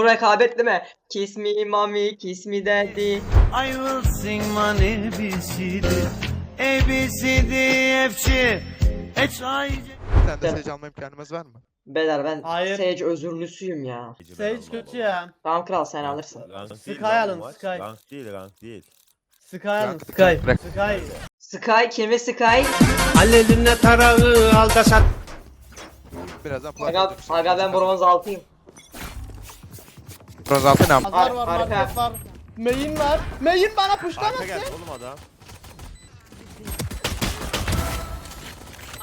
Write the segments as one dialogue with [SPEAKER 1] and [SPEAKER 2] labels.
[SPEAKER 1] Bu rekabet değil mi? Kiss me mommy, kiss me daddy.
[SPEAKER 2] I will sing my ABCD ABCD FC H I
[SPEAKER 3] Sen de
[SPEAKER 1] Evet.
[SPEAKER 3] seyirci alma imkanımız var mı?
[SPEAKER 1] Beyler ben
[SPEAKER 4] Hayır.
[SPEAKER 1] Sage özürlüsüyüm ya.
[SPEAKER 4] Sage kötü ya.
[SPEAKER 1] Tamam kral sen alırsın.
[SPEAKER 5] Rank
[SPEAKER 4] Sky
[SPEAKER 5] değil lan bu
[SPEAKER 4] alın,
[SPEAKER 5] maç.
[SPEAKER 4] Sky.
[SPEAKER 5] Rank değil rank değil.
[SPEAKER 4] Sky alın Sky. Sky.
[SPEAKER 1] Sky kimi Sky?
[SPEAKER 2] Al eline tarağı al da sat
[SPEAKER 3] Birazdan
[SPEAKER 1] Aga, aga ben bronz altıyım.
[SPEAKER 3] Bronz altı ne?
[SPEAKER 4] Azar var,
[SPEAKER 1] Arka.
[SPEAKER 4] market var. Main var. Main bana
[SPEAKER 5] Arka
[SPEAKER 4] puşlamasın.
[SPEAKER 5] geldi oğlum adam.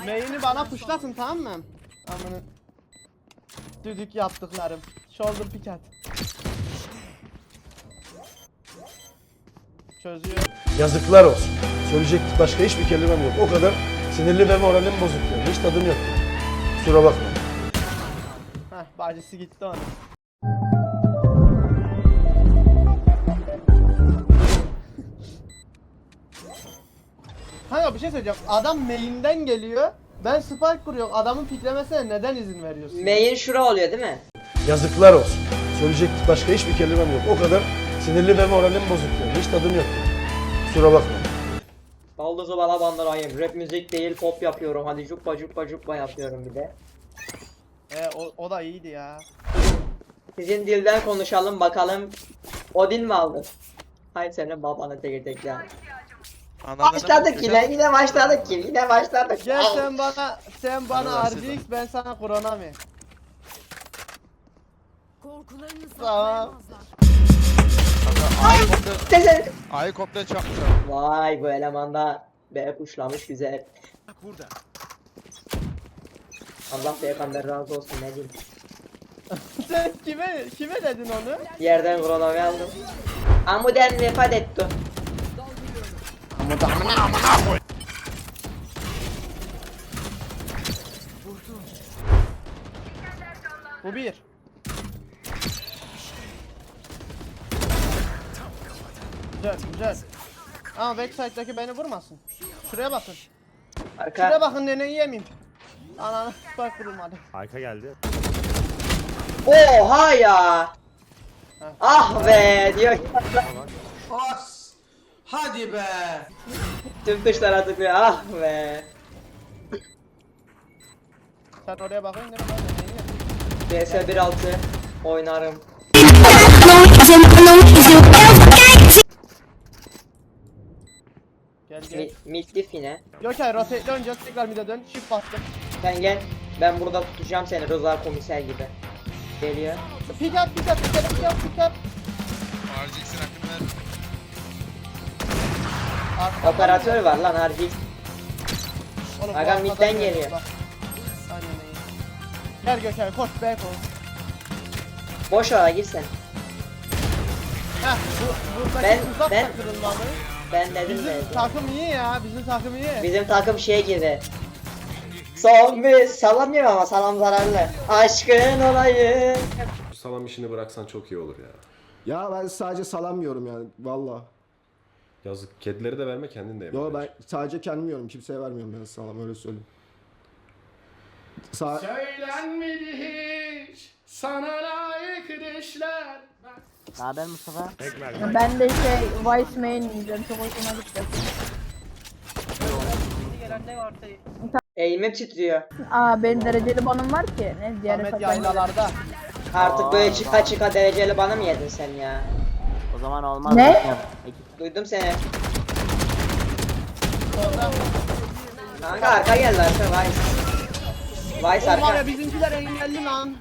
[SPEAKER 4] Main'i bana puşlasın tamam mı? Amına. Düdük yaptıklarım. Shoulder pick at. Çözüyor.
[SPEAKER 6] Yazıklar olsun. Söyleyecek başka hiçbir kelimem yok. O kadar sinirli ve moralim bozuk yani. Hiç tadım yok. Kusura bakma.
[SPEAKER 4] Heh bacısı gitti ona. Kanka bir şey söyleyeceğim. Adam main'den geliyor. Ben spike kuruyorum. Adamın piklemesine neden izin veriyorsun?
[SPEAKER 1] Main şura oluyor değil mi?
[SPEAKER 6] Yazıklar olsun. Söyleyecek başka hiçbir kelimem yok. O kadar sinirli ve moralim bozuk yani. Hiç tadım yok. Kusura bakma.
[SPEAKER 1] Baldızı bana bandırayım. Rap müzik değil pop yapıyorum. Hadi cuppa cuppa cuppa yapıyorum bir de.
[SPEAKER 4] E, o, o da iyiydi ya.
[SPEAKER 1] Sizin dilden konuşalım bakalım. Odin mi aldın? Hay senin babanı tek tek ya.
[SPEAKER 3] Ananı
[SPEAKER 1] Başladık yine, yine başladık yine, yine başladık.
[SPEAKER 4] Gel
[SPEAKER 1] Al.
[SPEAKER 4] sen bana sen bana
[SPEAKER 3] Anladım
[SPEAKER 4] RGX ben sana Kuronami.
[SPEAKER 7] Korkularını
[SPEAKER 4] Tamam.
[SPEAKER 7] saklayamazlar.
[SPEAKER 3] Ayı komple, komple çarpmışlar.
[SPEAKER 1] Vay bu eleman da B kuşlamış güzel.
[SPEAKER 3] Burada.
[SPEAKER 1] Allah peygamber razı olsun ne diyeyim.
[SPEAKER 4] sen kime kime dedin onu?
[SPEAKER 1] Yerden kronomi aldım. Amuden vefat etti.
[SPEAKER 4] Bu bir. Güzel güzel. Ama backside'daki beni vurmasın. Şuraya bakın. Şuraya
[SPEAKER 1] Arka.
[SPEAKER 4] bakın neneyi yemeyeyim. Ananı bak vurulmadı.
[SPEAKER 5] Arka geldi.
[SPEAKER 1] Oha ya.
[SPEAKER 4] Heh.
[SPEAKER 1] Ah be diyor.
[SPEAKER 8] As! Hadi be!
[SPEAKER 1] Tüm tuşlara tıklıyor ah be.
[SPEAKER 4] Sen oraya bakın neneyi yem.
[SPEAKER 1] CS 1.6 oynarım.
[SPEAKER 4] Gel gel.
[SPEAKER 1] Mi, midlif yine.
[SPEAKER 4] Yok hayır rotate önce tekrar mid'e dön. Shift bastım.
[SPEAKER 1] Sen gel. Ben burada tutacağım seni Rıza komiser gibi. Geliyor.
[SPEAKER 4] Pick up pick up pick up pick up pick up.
[SPEAKER 3] RGX'in hakkını ver.
[SPEAKER 4] Arkadan
[SPEAKER 1] Operatör var lan harbi.
[SPEAKER 4] Oğlum, bu
[SPEAKER 1] Aga
[SPEAKER 4] arkadan
[SPEAKER 1] midden
[SPEAKER 4] geliyor,
[SPEAKER 1] geliyor.
[SPEAKER 4] bak. Aynen öyle. Gel Gökhan koş be koş.
[SPEAKER 1] Boş ara gir sen.
[SPEAKER 4] Heh bu, buradaki
[SPEAKER 1] Ben- ben-
[SPEAKER 4] da kırılmalı.
[SPEAKER 1] Ben dedim
[SPEAKER 4] Bizim
[SPEAKER 1] de.
[SPEAKER 4] takım iyi ya bizim takım iyi.
[SPEAKER 1] Bizim takım şey gibi. Son bir salam yeme ama salam zararlı. Aşkın olayım.
[SPEAKER 9] Salam işini bıraksan çok iyi olur ya.
[SPEAKER 10] Ya ben sadece salam yiyorum yani valla.
[SPEAKER 9] Yazık kedileri de verme kendin de yeme.
[SPEAKER 10] Yo ben
[SPEAKER 9] bence.
[SPEAKER 10] sadece kendim yiyorum kimseye vermiyorum ben salam öyle söyleyeyim. Sa
[SPEAKER 8] Söylenmedi hiç sana layık düşler.
[SPEAKER 5] Ekmek.
[SPEAKER 7] Ben de şey Vice Main yiyeceğim. Çok hoşuma gitti.
[SPEAKER 1] Eğimim titriyor.
[SPEAKER 7] Aa benim dereceli banım var ki. Ne diğer
[SPEAKER 4] Ahmet
[SPEAKER 7] hesaptan.
[SPEAKER 4] yaylalarda.
[SPEAKER 1] Artık böyle çıka çıka dereceli bana mı yedin sen ya?
[SPEAKER 7] Ne?
[SPEAKER 1] Duydum seni. Kanka arka geldi arka Vice. Vice
[SPEAKER 4] Oğlum
[SPEAKER 1] arka.
[SPEAKER 4] ya bizimkiler engelli lan.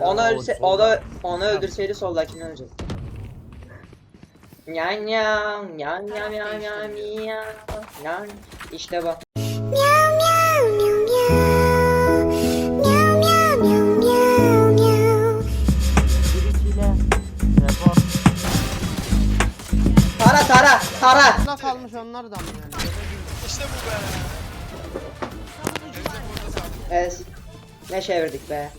[SPEAKER 1] Onu ölse, o da onu öldürseydi soldakini ölecek. Yan yan yan yan yan yan yan yan İşte bu. Tara tara.
[SPEAKER 4] Ne kalmış onlar da mı yani?
[SPEAKER 3] İşte bu be.
[SPEAKER 1] Evet. Ne çevirdik be.